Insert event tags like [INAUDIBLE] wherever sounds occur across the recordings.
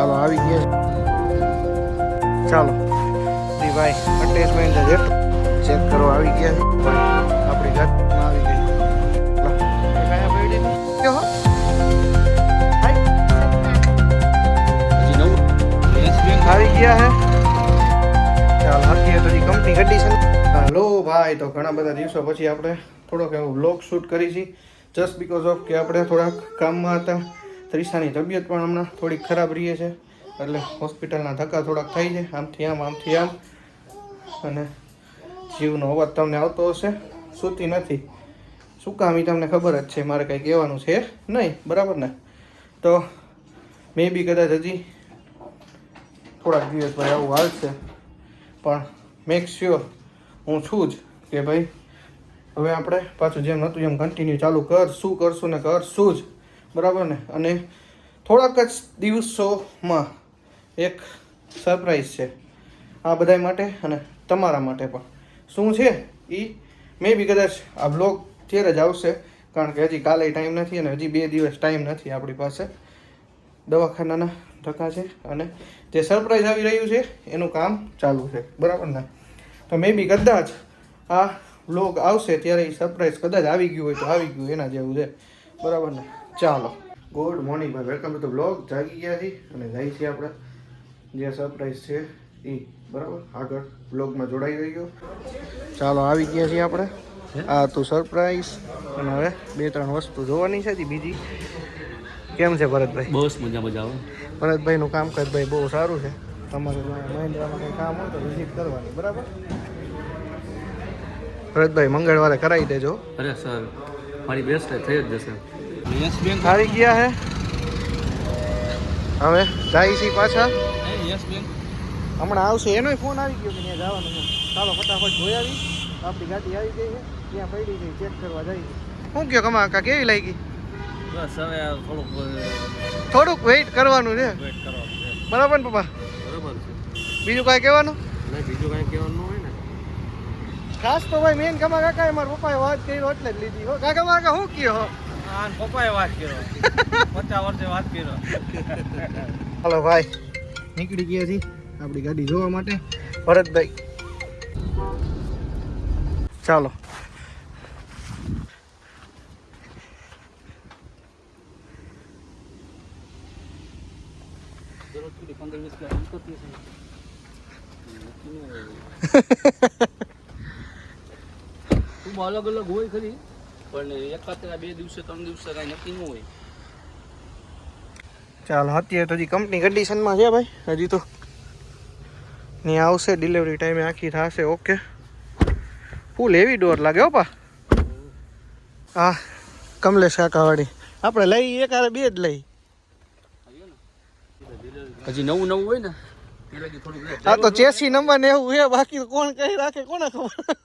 ચાલો આવી ગયા. ચાલો. ભાઈ અટેચમેન્ટ જ એટલું ચેક કરો આવી ગયા છે. આપણી ઘરમાં આવી ગઈ. ગયા હે ચાલ હતી તો કંપની છે. હાલો ભાઈ તો ઘણા બધા દિવસો પછી આપણે થોડોક એવો વ્લોગ શૂટ કરી છે. જસ્ટ બીકોઝ ઓફ કે આપણે થોડાક કામમાં હતા. ત્રિશાની તબિયત પણ હમણાં થોડીક ખરાબ રહી છે. એટલે હોસ્પિટલના ધક્કા થોડાક થાય છે. આમથી આમ આમથી આમ. અને જીવનો અવાજ તમને આવતો હશે. સૂતી નથી. શું કામ એ તમને ખબર જ છે? મારે કંઈ કહેવાનું છે નહીં, બરાબર ને? તો મે બી કદાચ હજી થોડાક દિવસ ભાઈ આવું હાલશે પણ મેક શ્યોર હું છું જ કે ભાઈ, હવે આપણે પાછું જેમ નહોતું એમ કન્ટિન્યુ ચાલુ કર, શું કરશું ને કરશું જ. બરાબર ને? અને થોડાક જ દિવસોમાં એક સરપ્રાઈઝ છે આ બધા માટે અને તમારા માટે પણ. શું છે? એ મે બી કદાચ આ બ્લોગ ત્યારે જ આવશે, કારણ કે હજી કાલે ટાઈમ નથી અને હજી બે દિવસ ટાઈમ નથી આપણી પાસે. દવાખાનાના ધક્કા છે અને જે સરપ્રાઈઝ આવી રહ્યું છે, એનું કામ ચાલુ છે. બરાબર ને? તો મે બી કદાચ આ વ્લોગ આવશે ત્યારે એ સરપ્રાઈઝ કદાચ આવી ગયું હોય તો આવી ગયું, એના જેવું છે. બરાબર ને? ચાલો. ગુડ મોર્નિંગ ભાઈ. વેલકમ ટુ બ્લોગ જાગી ગયા છીએ અને જાય છીએ આપણે. જે સરપ્રાઈઝ છે એ બરાબર? આગળ બ્લોગમાં જોડાઈ રહ્યો ચાલો આવી ગયા છીએ આપણે. આ તો સરપ્રાઈઝ અને હવે બે ત્રણ વસ્તુ જોવાની છે બીજી. કેમ છે ભરતભાઈ? બસ મજા મજા આવે ભરતભાઈનું કામકાજ ભાઈ બહુ સારું છે. તમારે જો કંઈ કામ હોય તો વિઝિટ કરવાની બરાબર? ભરતભાઈ મંગળવારે કરાવી દેજો. અરે સર મારી બેસ્ટ થઈ જ જશે. આવી ગયા હે? હવે જાય છે પાછા. યસ બેન. હમણાં આવશે. એનોય ફોન આવી ગયો કે ત્યાં જવાનું છે. ચાલો ફટાફટ જોઈ આવી. આપણી ગાડી આવી ગઈ છે. ત્યાં પડી ગઈ ચેક કરવા જાય શું કયો કમા કાકા કેવી લાગી? બસ હવે થોડુંક થોડુંક વેઇટ કરવાનું છે. બરાબર ને પપ્પા? બરાબર છે. બીજું કાંઈ કહેવાનું? નહીં બીજું કાંઈ કહેવાનું હોય ને. ખાસ તો ભાઈ મેન કમા કાકા મારા પપ્પાએ વાત કરી એટલે જ લીધી હો. કાકા કાકા શું કયો પપ્પાએ વાત કર્યો. [LAUGHS] પચાસ વર્ષે વાત કર્યો. હાલો ભાઈ નીકળી ગયા છીએ આપણી ગાડી જોવા માટે. ભરતભાઈ. ચાલો. પંદર વીસ કિલો ખૂબ અલગ અલગ હોય ખરી. પણ એકાદ બે દિવસે ત્રણ દિવસે કાંઈ નક્કી ન હોય. ચાલ અત્યારે તો હજી કંપની કન્ડિશનમાં છે ભાઈ. હજી તો ત્યાં આવશે ડિલિવરી ટાઈમે આખી થશે ઓકે ફૂલ એવી ડોર લાગે હો પા. હા કમલેશ કાકાવાળી. આપણે લઈ એક હારે બે જ લઈ. હજી નવું નવું હોય ને. આ તો ચેસી નંબર ને એવું છે બાકી કોણ કઈ રાખે કોને ખબર ચેસી નંબર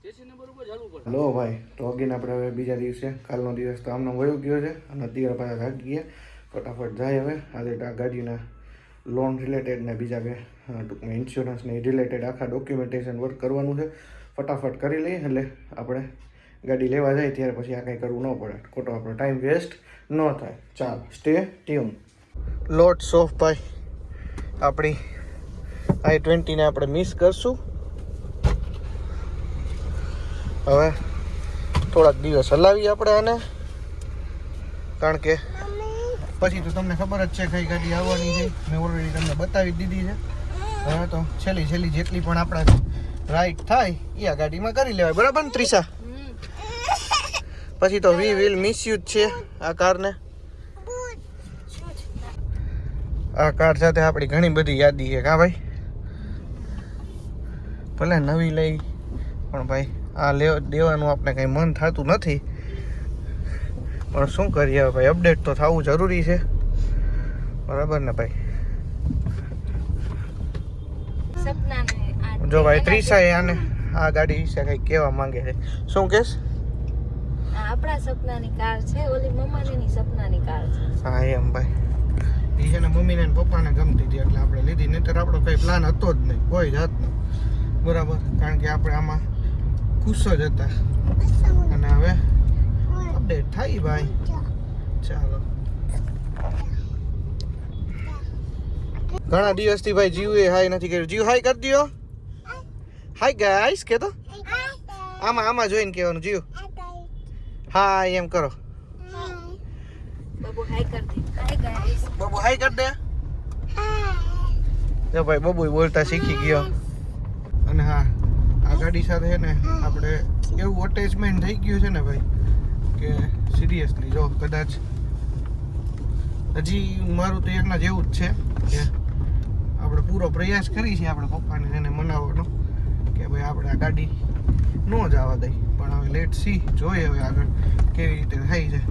ઉપર ચાલુ કર લો ભાઈ તો અગેન આપણે હવે બીજા દિવસે કાલનો દિવસ તો આમનો વયો ગયો છે અને અત્યારે પાછા ભાગી ગયા. ફટાફટ જાય હવે. આજે આ ગાડીના લોન રિલેટેડ ને બીજા અ, ટૂંકમાં ઇન્સ્યોરન્સને રિલેટેડ આખા ડોક્યુમેન્ટેશન વર્ક કરવાનું છે. ફટાફટ કરી લઈએ એટલે આપણે ગાડી લેવા જાય ત્યારે પછી આ કંઈ કરવું ન પડે. ખોટો આપણો ટાઈમ વેસ્ટ ન થાય. ચાલ સ્ટે ટ્યુન લોટ્સ ઓફ ભાઈ આપણી આઈ ટ્વેન્ટીને આપણે મિસ કરશું. હવે થોડાક દિવસ હલાવીએ આપણે આને. કારણ કે પછી તો તમને ખબર જ છે કઈ ગાડી આવવાની છે. મેં ઓલરેડી તમને બતાવી દીધી છે. હવે તો છેલ્લી છેલ્લી જેટલી પણ આપણા રાઈટ થાય એ આ ગાડીમાં કરી લેવાય. બરાબર ને ત્રીસા પછી તો વી વિલ મિસ યુ છે આ કારને. આ કાર સાથે આપણી ઘણી બધી યાદી છે. કા ભાઈ? ભલે નવી લઈ, પણ ભાઈ આ દેવાનું આપણે કંઈ મન થતું નથી. પણ શું કરીએ ભાઈ? અપડેટ તો થવું જરૂરી છે. બરાબર ને ભાઈ? જો ભાઈ ત્રીસા આને આ ગાડી વિશે કંઈ કહેવા માંગે છે. શું કેસ? આપણા સપનાની કાર છે. ઓલી મમ્માની સપનાની કાર છે. હા એમ ભાઈ. એ છે ને મમ્મીને પપ્પાને ગમતી હતી એટલે આપણે લીધી. નહીતર આપણો કંઈ પ્લાન હતો જ નહીં. કોઈ જાતનો. બરાબર. કારણ કે આપણે આમાં ખુશ જ હતા. અને હવે અપડેટ થાય ભાઈ. ચાલો. ઘણા દિવસથી ભાઈ જીવે હાય નથી કર્યું. જીવ હાય કરી દ્યો. હાય ગાઈસ કે તો આમાં આમાં જોઈને કહેવાનું જીવ. હા એમ કરો. બબુ હાય કર દે. હાય ગાઈસ બબુ હાય કરી દે. જો ભાઈ બબુ બોલતા શીખી ગયો. અને હા ગાડી સાથે ને આપણે એવું અટેચમેન્ટ થઈ ગયું છે ને ભાઈ કે સિરિયસલી જો કદાચ હજી મારું તો એના જેવું જ છે કે આપણે પૂરો પ્રયાસ કરી છે આપણે પપ્પાને એને મનાવવાનો કે ભાઈ આપણે આ ગાડી ન જવા દઈ પણ હવે લેટ સી જોઈએ હવે આગળ કેવી રીતે થાય છે.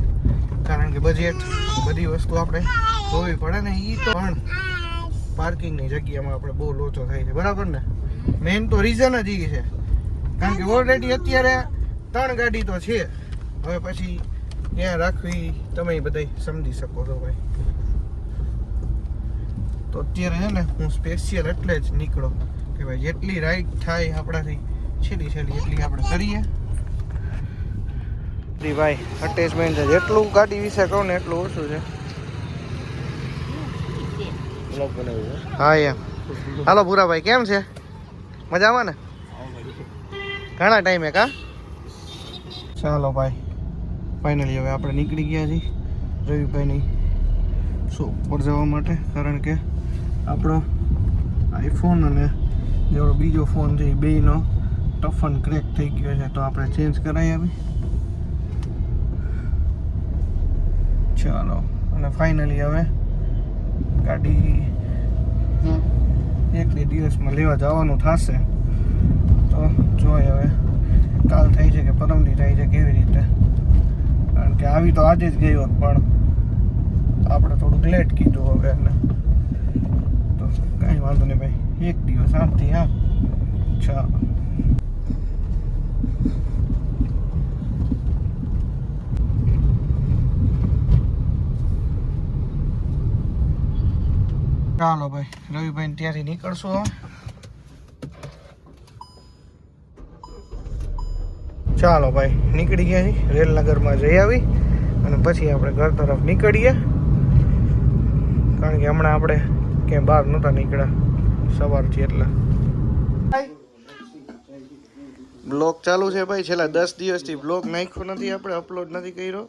કારણ કે બજેટ બધી વસ્તુ આપણે જોવી પડે ને એ તો પણ પાર્કિંગની જગ્યામાં આપણે બહુ લોચો થાય છે. બરાબર ને? મેઇન તો રીઝન જ એ છે. કારણ કે ઓલરેડી અત્યારે ત્રણ ગાડી તો છે. હવે પછી ત્યાં રાખવી તમે બધા સમજી શકો છો ભાઈ. તો અત્યારે છે ને હું સ્પેશિયલ એટલે જ નીકળો. કે ભાઈ જેટલી રાઈડ થાય આપણાથી છેલ્લી છેલ્લી એટલી આપણે કરીએ. ભાઈ અટેચમેન્ટ છે. જેટલું ગાડી વિશે કહું ને એટલું ઓછું છે. હા એમ. હાલો ભૂરાભાઈ કેમ છે? મજામાં ને? ઘણા ટાઈમે કા ચાલો ભાઈ ફાઇનલી હવે આપણે નીકળી ગયા છીએ રવિભાઈની શોપ પર જવા માટે, કારણ કે આપણો આઈફોન અને જેવો બીજો ફોન છે એ બેનો ટફન ક્રેક થઈ ગયો છે, તો આપણે ચેન્જ કરાવી આવી. ચાલો, અને ફાઇનલી હવે ગાડી એક બે દિવસમાં લેવા જવાનું થશે તો જોઈએ હવે કાલ થાય છે કે પરમદી થાય છે કેવી રીતે? કારણ કે આવી તો આજે જ ગઈ હોત, પણ આપણે થોડુંક લેટ કીધું હવે એને. તો કાંઈ વાંધો નહીં ભાઈ, એક દિવસ આમથી આમ ચાલો. ચાલો ભાઈ રવિભાઈ ત્યાંથી નીકળશું હવે ચાલો ભાઈ, નીકળી ગયા રેલનગરમાં જઈ આવી અને પછી આપણે ઘર તરફ નીકળીએ. કારણ કે હમણાં આપણે ક્યાંય બહાર નહોતા નીકળ્યા સવારથી એટલે. બ્લોગ ચાલુ છે ભાઈ, છેલ્લા દસ દિવસથી બ્લોગ નાખ્યો નથી આપણે અપલોડ નથી કર્યો.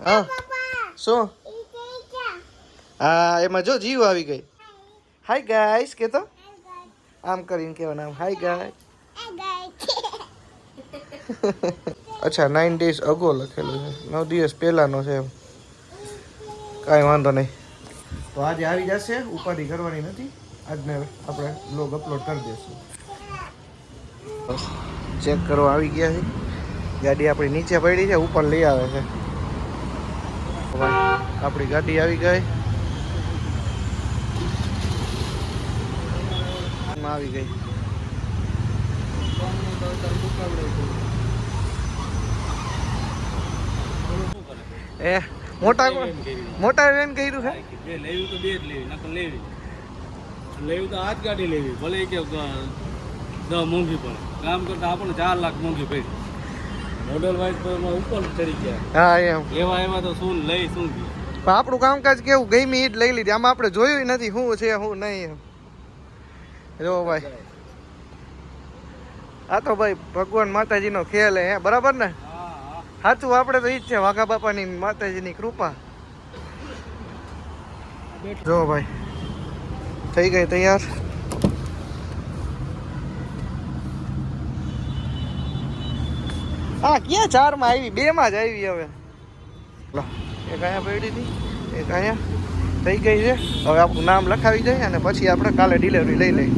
હા, શું? હા, એમાં જો જીવ આવી ગઈ. હાય ગાઈસ કે તો આમ કરીને કહેવાના હાય ગાય [LAUGHS] અચ્છા નાઇન ડેઝ અગો લખેલું છે. નવ દિવસ પહેલાંનો છે એમ. કાંઈ વાંધો નહીં. તો આજે આવી જશે. ઉપાધિ કરવાની નથી. આજને આપણે બ્લોગ અપલોડ કરી દઈશું. ચેક કરવા આવી ગયા છે. ગાડી આપણી નીચે પડી છે, ઉપર લઈ આવે છે. આપણી ગાડી આવી ગઈ. આવી ગઈ. એ મોટા મોટા વેન કર્યું છે? બે લેવી તો બે જ લેવી નકર લેવી. લેવી તો આ જ ગાડી લેવી ભલે કે દસ મોંઘી પડે. કામ કરતા આપણને ચાર લાખ મોંઘી પડી. મોડલ વાઇઝ તો એમાં ઉપર ચડી ગયા. હા એમ. એવા એવા તો શું લઈ શું પણ આપણું કામકાજ કેવું? ગમી ઈ જ લઈ લીધી. આમાં આપણે જોયું નથી. શું છે શું નહીં એમ. જો ભાઈ. આ તો ભાઈ ભગવાન માતાજીનો ખેલ હે, બરાબર ને? સાચું, આપણે તો ઈ છે, વાઘા બાપાની માતાજીની કૃપા. જો ભાઈ, થઈ ગઈ તૈયાર. હા ક્યાં ચારમાં આવી? બે માં જ આવી હવે. એક અહીંયા પડી હતી, એક અહીંયા. થઈ ગઈ છે. હવે આપણું નામ લખાવી જાય અને પછી આપણે કાલે ડિલિવરી લઈ લઈએ.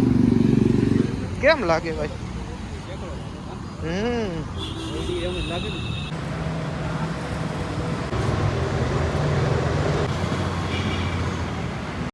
કેમ લાગે ભાઈ? હમ. લાગે